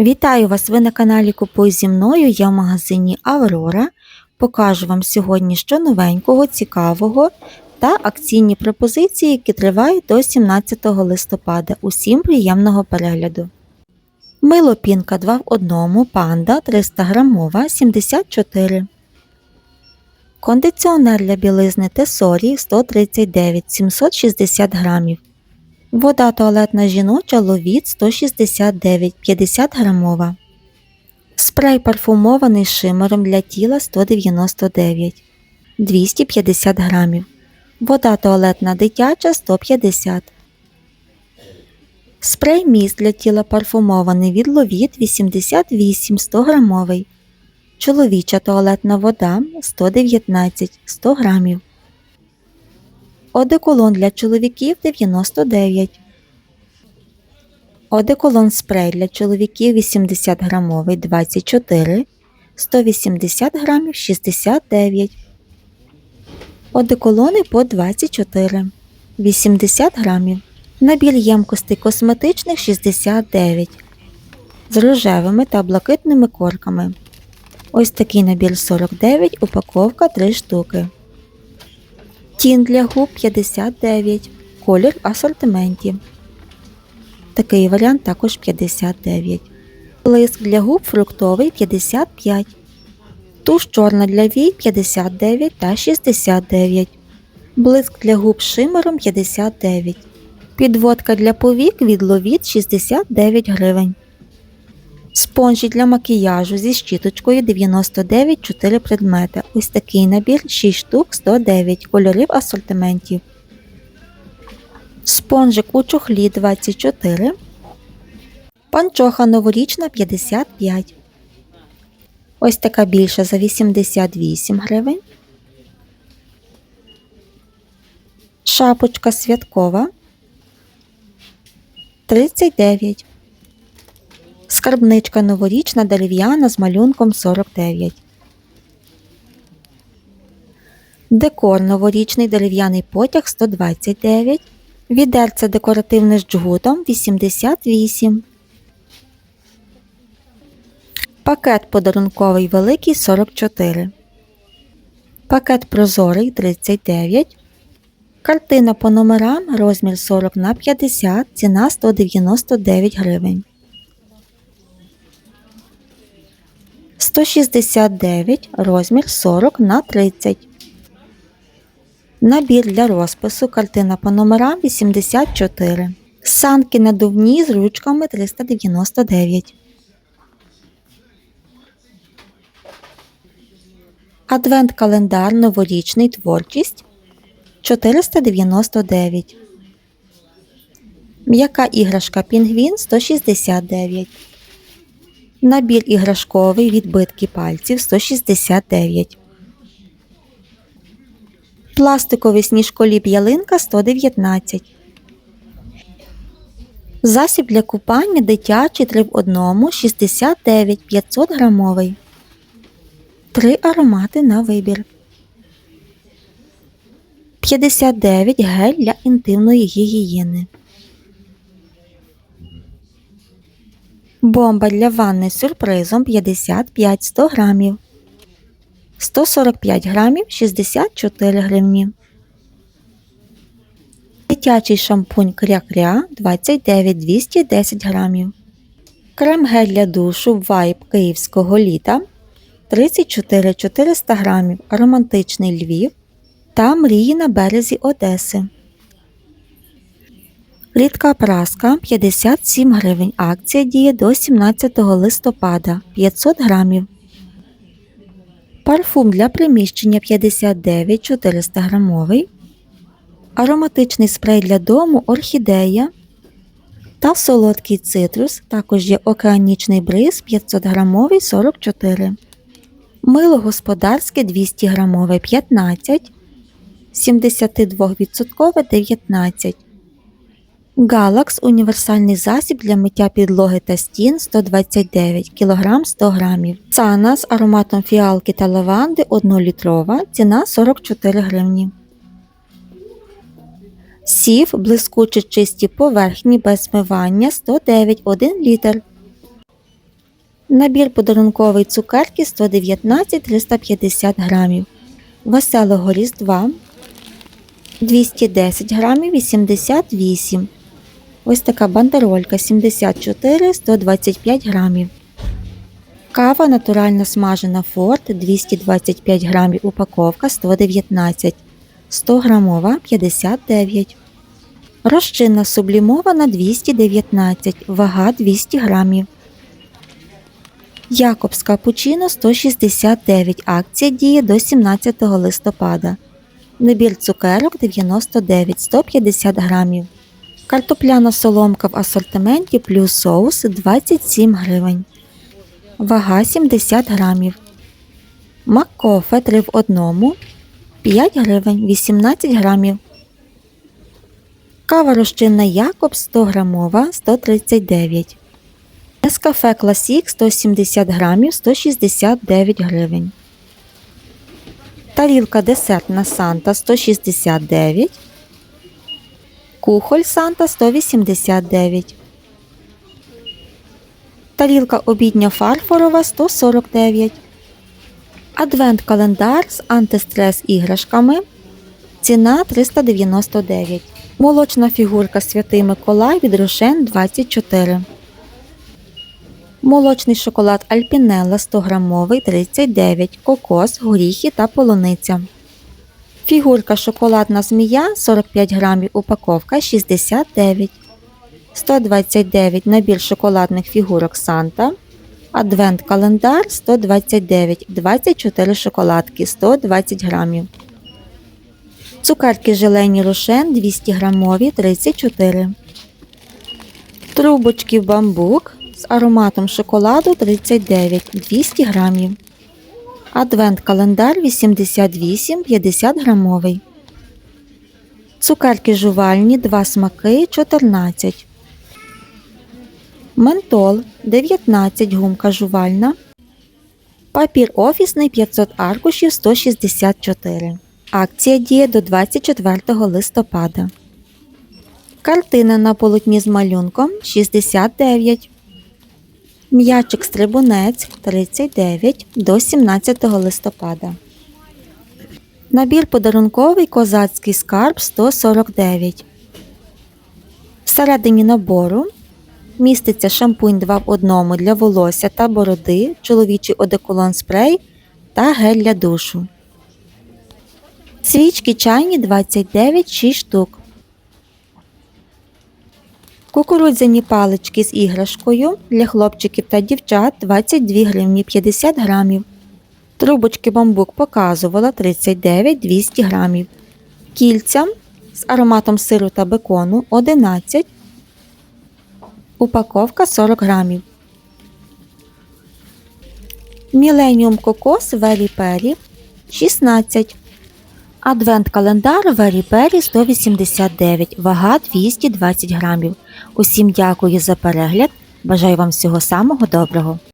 Вітаю вас! Ви на каналі Купуй зі мною. Я в магазині Аврора. Покажу вам сьогодні що новенького, цікавого та акційні пропозиції, які тривають до 17 листопада. Усім приємного перегляду. Мило пінка 2 в 1, панда 300 грамова 74. Кондиціонер для білизни Тесорі 139 760 грамів. Вода туалетна жіноча Ловіт 169 50 грамова. Спрей парфумований шимером для тіла 199 250 грамів. Вода туалетна дитяча 150 Спрей міст для тіла парфумований від Ловіт 88 100 грамовий. Чоловіча туалетна вода 119 100 грамів. Одеколон для чоловіків 99. Одеколон спрей для чоловіків 80 грамовий 24. 180 грамів 69. Одеколони по 24. 80 грамів. Набір ємкостей косметичних 69. З рожевими та блакитними корками. Ось такий набір 49, упаковка 3 штуки. Тін для губ 59. Колір в асортименті. Такий варіант також 59. Блиск для губ фруктовий 55. Туш чорна для вій 59 та 69. Блиск для губ шимером 59. Підводка для повік від ловіт 69 гривень. Спонжі для макіяжу зі щіточкою 99 4 предмети. Ось такий набір 6 штук 109 кольорів асортиментів. Спонжик у чохлі 24. Панчоха новорічна 55. Ось така більша за 88 гривень. Шапочка святкова 39. Скарбничка новорічна дерев'яна з малюнком 49. Декор новорічний дерев'яний потяг 129. Відерце декоративне з джгутом 88. Пакет подарунковий великий 44. Пакет прозорий 39. Картина по номерам розмір 40 на 50, ціна 199 гривень. 169 розмір 40 на 30. Набір для розпису картина по номерам 84. Санки надувні з ручками 399. Адвент-календар новорічний творчість 499. М'яка іграшка Пінгвін 169. Набір іграшковий відбитки пальців 169. Пластиковий сніжколіп ялинка 119. Засіб для купання дитячий 3 в 1 69 500 грамовий. Три аромати на вибір. 59 гель для інтимної гігієни. Бомба для ванни з сюрпризом 55 100 грамів. 145 грамів 64 гривні. Дитячий шампунь кря-кря 29 210 грамів. Крем гель для душу вайб київського літа 34 400 грамів. Романтичний Львів та мрії на березі Одеси. Рідка праска 57 гривень. Акція діє до 17 листопада 500 грамів. Парфум для приміщення 59 400 грамовий. Ароматичний спрей для дому орхідея. Та солодкий цитрус. Також є океанічний бриз 500 грамовий 44. Мило господарське 200 грамове 15. 72% 19. Галакс універсальний засіб для миття підлоги та стін 129 кг 100 г. Цана з ароматом фіалки та лаванди 1 літрова, ціна 44 гривні. Сів блискучі чисті поверхні без змивання 109 1 літр. Набір подарунковий цукерки 119-350 грамів. Веселого Різдва 210 грамів 88. Ось така бандеролька 74-125 грамів. Кава натуральна смажена форт 225 грамів упаковка 119, 100 грамова 59. Розчинна сублімована 219, вага 200 грамів. Якобс капучино 169, акція діє до 17 листопада. Набір цукерок 99, 150 грамів. Картопляна соломка в асортименті плюс соус 27 гривень. Вага 70 грамів. Маккофе 3 в одному 5 гривень 18 грамів. Кава розчинна Якобс 100 грамова 139. Нескафе Класік 170 грамів 169 гривень. Тарілка десертна Санта 169. Кухоль Санта 189. Тарілка обідня фарфорова 149. Адвент календар з антистрес іграшками. Ціна 399. Молочна фігурка Святий Миколай від Рошен 24. Молочний шоколад Альпінелла 100 грамовий 39. Кокос, горіхи та полуниця. Фігурка шоколадна змія 45 грамів упаковка 69. 129 набір шоколадних фігурок Санта. Адвент календар 129, 24 шоколадки 120 грамів. Цукерки желені рошен 200 грамові 34. Трубочки бамбук з ароматом шоколаду 39 200 грамів. Адвент календар 88 50 грамовий. Цукерки жувальні 2 смаки 14. Ментол 19 гумка жувальна. Папір офісний 500 аркушів 164. Акція діє до 24 листопада. Картина на полотні з малюнком 69. М'ячик стрибунець 39 до 17 листопада. Набір подарунковий козацький скарб 149. Всередині набору міститься шампунь 2 в 1 для волосся та бороди, чоловічий одеколон спрей та гель для душу. Свічки чайні 29 6 штук. Кукурудзяні палички з іграшкою для хлопчиків та дівчат 22 гривні 50 грамів. Трубочки бамбук показувала 39 200 грамів. Кільця з ароматом сиру та бекону 11. Упаковка 40 грамів. Міленіум кокос Вері Пері 16. Адвент календар Вері Пері 189, вага 220 грамів. Усім дякую за перегляд. Бажаю вам всього самого доброго.